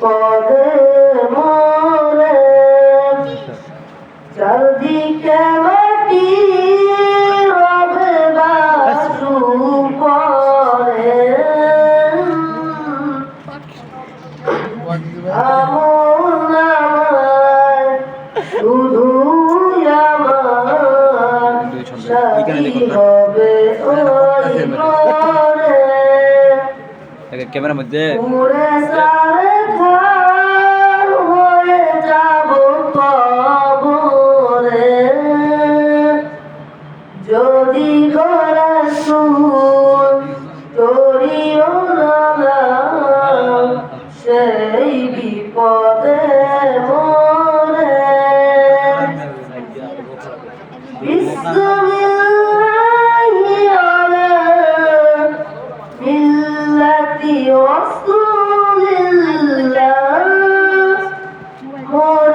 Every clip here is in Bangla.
বিপদে মোরে। চারদিকে মাটি রবে বাসু করে। আমন আমার শুধু আমার সাথী হবে ক্যামেরার মধ্যে। সেই বিপদে মরে। বিশ্ববিল্লাহি আলা মিল্লাতি ওয়াসু Oh.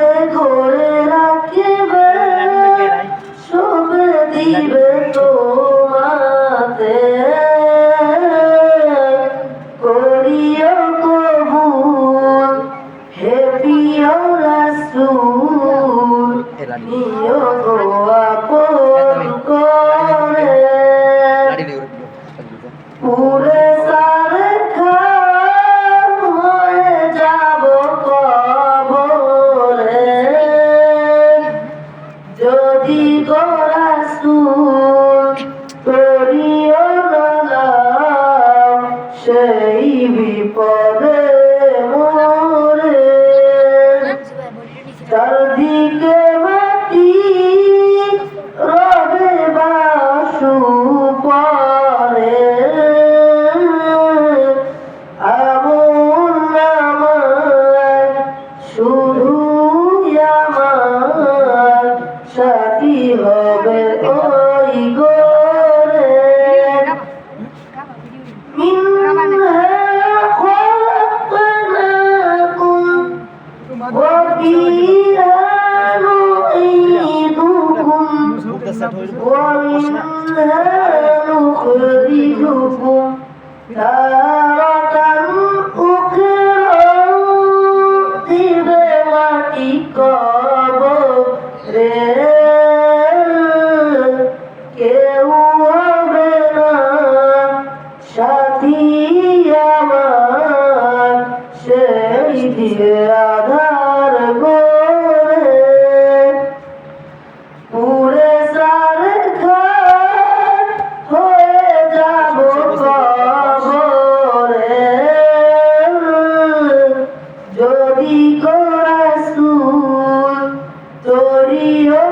পেশা ধরবো সাথী আমার সেই রাধা নবী গো রাসূল তোরিও